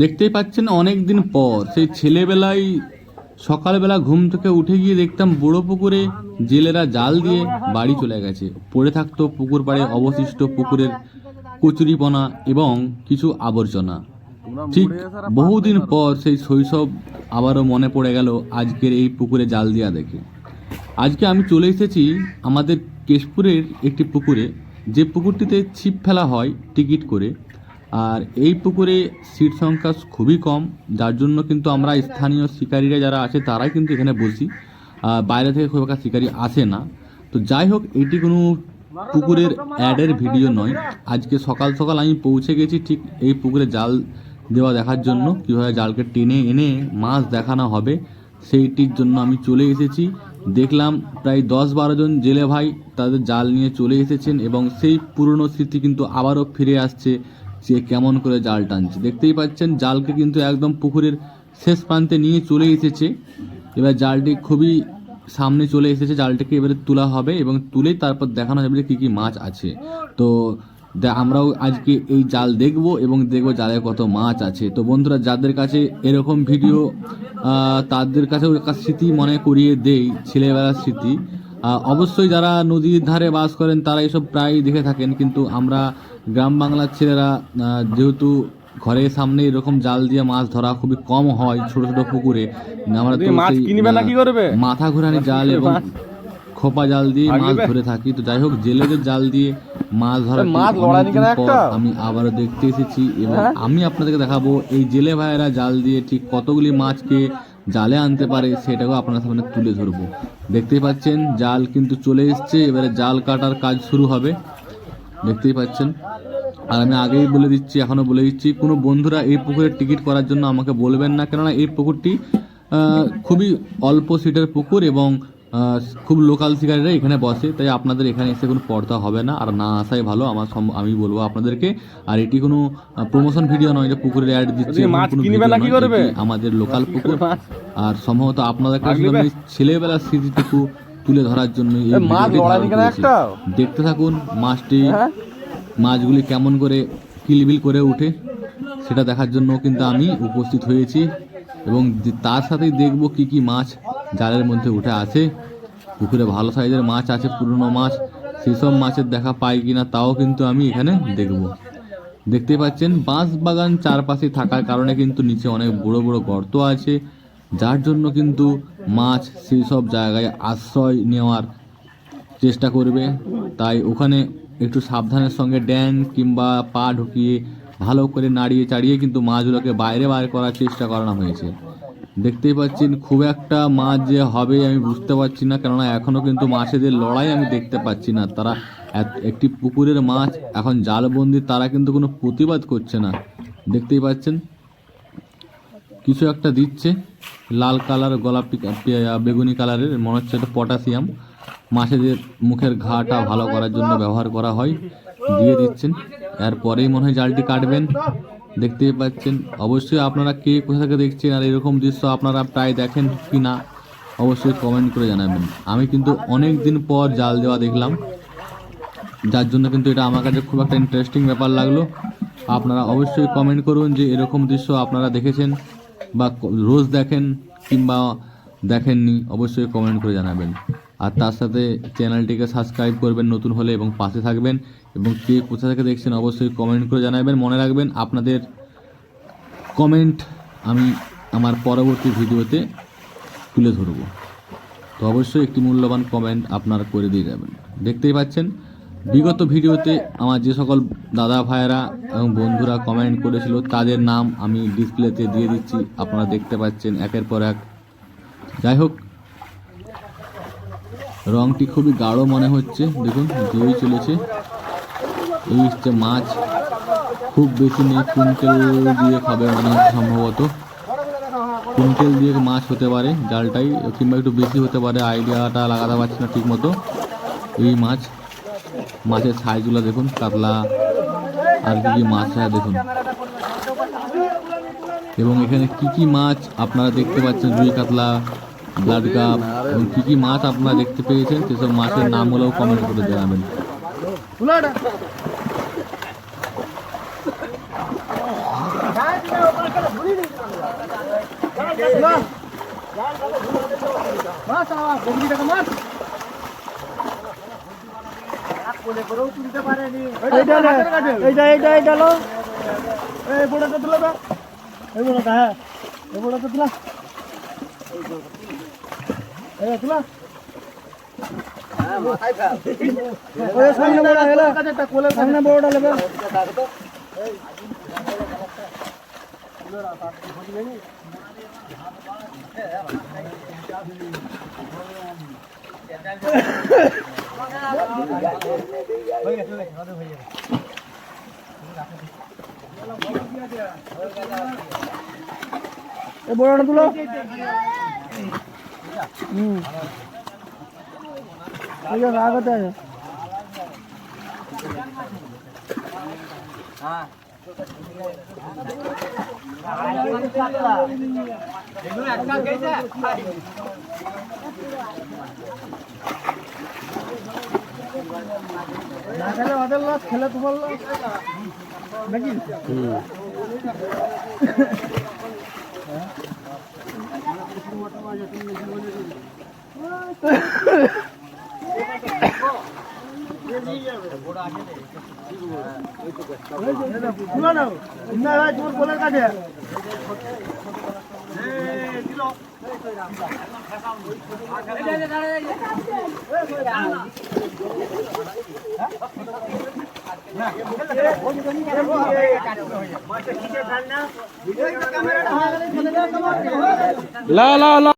দেখতেই পাচ্ছেন অনেক দিন পর, সেই ছেলেবেলায় সকালবেলা ঘুম থেকে উঠে গিয়ে দেখতাম বড় পুকুরে জেলেরা জাল দিয়ে বাড়ি চলে গেছে। পড়ে থাকতো পুকুর পাড়ে অবশিষ্ট পুকুরের কচুরিপনা এবং কিছু আবর্জনা। ঠিক বহুদিন পর সেই শৈশব আবারও মনে পড়ে গেল আজকের এই পুকুরে জাল দেওয়া দেখে। আজকে আমি চলে এসেছি আমাদের কেশপুরের একটি পুকুরে। যে পুকুরটিতে ছিপ ফেলা হয় টিকিট করে। আর এই পুকুরে সিট সংখ্যা খুবই কম। যার জন্য কিন্তু আমরা স্থানীয় শিকারীরা যারা আছে তারাই কিন্তু এখানে বসি। বাইরে থেকে খুব একটা শিকারী আসে না। তো যাই হোক এটি কোনো পুকুরের অ্যাডের ভিডিও নয়। আজকে সকাল সকাল আমি পৌঁছে গেছি ঠিক এই পুকুরে জাল দেওয়া দেখার জন্য। কীভাবে জালকে টেনে এনে মাছ দেখানো হবে সেইটির জন্য আমি চলে এসেছি। দেখলাম প্রায় দশ বারো জন জেলে ভাই তাদের জাল নিয়ে চলে এসেছেন এবং সেই পুরনো স্মৃতি কিন্তু আবারও ফিরে আসছে যে কেমন করে জাল টানছে। দেখতেই পাচ্ছেন জালকে কিন্তু একদম পুকুরের শেষ প্রান্তে নিয়ে চলে এসেছে। এবার জালটি খুবই সামনে চলে এসেছে, জালটাকে এবারে তোলা হবে এবং তুলেই তারপর দেখানো যাবে যে কী কী মাছ আছে। তো আমরাও আজকে এই জাল দেখব এবং দেখব জালে কত মাছ আছে। তো বন্ধুরা, যাদের কাছে এরকম ভিডিও তাদের কাছেও একটা স্মৃতি মনে করিয়ে দেই, ছেলেবেলার স্মৃতি। অবশ্যই যারা নদীর ধারে বাস করেন, তারা এসব প্রায় দেখে থাকেন। কিন্তু আমরা গ্রাম বাংলার ছেলেরা যেহেতু ঘরের সামনে এরকম জাল দিয়ে মাছ ধরা খুবই কম হয় ছোট ছোট পুকুরে। আমরা তো মাছ কিনবে না কি করবে? মাথা ঘোরানি জাল এবং খোপা জাল দিয়ে মাছ ধরে থাকি। তো যাই হোক জেলেদের জাল দিয়ে মাছ ধরা মাছ? আমি আবারও দেখতে এসেছি এবং হ্যাঁ? আমি আপনাদেরকে দেখাবো এই জেলে ভাইয়েরা জাল দিয়ে ঠিক কতগুলি মাছকে জালে আনতে পারে সেটাকেও আপনার সামনে তুলে ধরবো। দেখতেই পাচ্ছেন জাল কিন্তু চলে এসছে। এবারে জাল কাটার কাজ শুরু হবে। দেখতেই পাচ্ছেন। আর আমি আগেই বলে দিচ্ছি এখনও বলে দিচ্ছি কোনো বন্ধুরা এই পুকুরের টিকিট করার জন্য আমাকে বলবেন না। কেননা এই পুকুরটি খুবই অল্প সিটের পুকুর এবং খুব লোকাল শিকারীরা এখানে বসে তাই আপনাদের এখানে এসে কোনো পড়তা হবে না। আর না আসাই ভালো আমার আমি বলব আপনাদেরকে। আর এটি কোনো প্রমোশন ভিডিও নয় যে পুকুরের অ্যাড দিচ্ছে আমাদের লোকাল পুকুর। আর সম্ভবত আপনাদের কাছে? ছেলেবেলার স্মৃতিটুকু তুলে ধরার জন্য? দেখতে থাকুন মাছটি হ্যাঁ? মাছগুলি কেমন করে কিলবিল করে ওঠে সেটা দেখার জন্য কিন্তু আমি উপস্থিত হয়েছি এবং তার সাথেই দেখব কি কি মাছ জালের মধ্যে উঠে আছে। পুকুরে ভালো সাইজের মাছ আছে, পুরনো মাছ। সেসব মাছের দেখা পাই কি না তাও কিন্তু আমি এখানে দেখব। দেখতে পাচ্ছেন বাঁশ বাগান চারপাশে থাকার কারণে কিন্তু নিচে অনেক বড় বড় গর্ত আছে, যার জন্য কিন্তু মাছ সেই সব জায়গায় আশ্রয় নেওয়ার চেষ্টা করবে। তাই ওখানে একটু সাবধানের সঙ্গে ড্যান কিংবা পা ঢুকিয়ে ভালো করে নাড়িয়ে চাড়িয়ে কিন্তু মাছগুলোকে বাইরে বার করার চেষ্টা করানো হয়েছে। দেখতেই পাচ্ছেন খুব একটা মাছ যে হবে আমি বুঝতে পারছি না, কেননা এখনও কিন্তু মাছেদের লড়াই আমি দেখতে পাচ্ছি না। তারা এক- একটি পুকুরের মাছ, এখন জালবন্দি, তারা কিন্তু কোনো প্রতিবাদ করছে না। দেখতেই পাচ্ছেন? কিছু একটা দিচ্ছে, লাল কালার গোলাপি বেগুনি কালারের, মনে হচ্ছে এটা পটাশিয়াম। মাছেদের মুখের ঘাটা ভালো করার জন্য ব্যবহার করা হয়, দিয়ে দিচ্ছেন। এরপরেই মনে হয় জালটি কাটবেন। দেখতেই পাচ্ছেন, অবশ্যই আপনারা কে কোথা থেকে দেখছেন আর এরকম দৃশ্য আপনারা প্রায় দেখেন কি না, অবশ্যই কমেন্ট করে জানাবেন। আমি কিন্তু অনেক দিন পর জাল দেওয়া দেখলাম, যার জন্য কিন্তু এটা আমার কাছে খুব একটা ইন্টারেস্টিং ব্যাপার লাগল। আপনারা অবশ্যই কমেন্ট করুন যে এরকম দৃশ্য আপনারা দেখেছেন বা রোজ দেখেন কিংবা দেখেননি, অবশ্যই কমেন্ট করে জানাবেন। আর তার সাথে চ্যানেলটিকে সাবস্ক্রাইব করবেন নতুন হলে এবং পাশে থাকবেন এবং কে কোথা থেকে দেখছেন অবশ্যই কমেন্ট করে জানাবেন। মনে রাখবেন আপনাদের কমেন্ট আমি আমার পরবর্তী ভিডিওতে তুলে ধরব। তো অবশ্যই একটি মূল্যবান কমেন্ট আপনারা করে দিয়ে যাবেন। দেখতেই পাচ্ছেন, বিগত ভিডিওতে আমার যে সকল দাদা ভাইয়েরা এবং বন্ধুরা কমেন্ট করেছিল, তাদের নাম আমি ডিসপ্লেতে দিয়ে দিচ্ছি। আপনারা দেখতে পাচ্ছেন একের পর এক। যাই হোক রংটি খুবই গাঢ় মনে হচ্ছে। দেখুন দিয়েই চলেছে। এই হচ্ছে মাছ। খুব বেশি নেই, কুইন্টেল দিয়ে খাবে মনে হচ্ছে সম্ভবত। কুইন্টেল দিয়ে মাছ হতে পারে জালটাই কিংবা একটু বেশি হতে পারে, আইডিয়াটা লাগাতে পারছি না ঠিক মতো এই মাছ, মাছের সাইজগুলো দেখুন, কাতলা, আর কি কি মাছ দেখুন। এবং এখানে কি কি মাছ আপনারা দেখতে পাচ্ছেন রুই কাতলা ব্লাড কাপ এবং কি কি মাছ আপনারা দেখতে পেয়েছেন সেসব মাছের নাম হলেও কমেন্ট করে জানাবেন। এইটা নে, এইটা এইটা এইটা লো। এই বড়টা তুলো তো। এই বড়টা হ্যাঁ। এই বড়টা তুলা। এই তুলা ওই সামনে বড় হেলা সামনে বড়টা এই বড়টা তুলো। হুম। আগতে আছে না খেলে ওদের লস খেলে তোমার লস নাকি তুলো নাও না ভাই তোমার কোলের কাছে লা লা লা।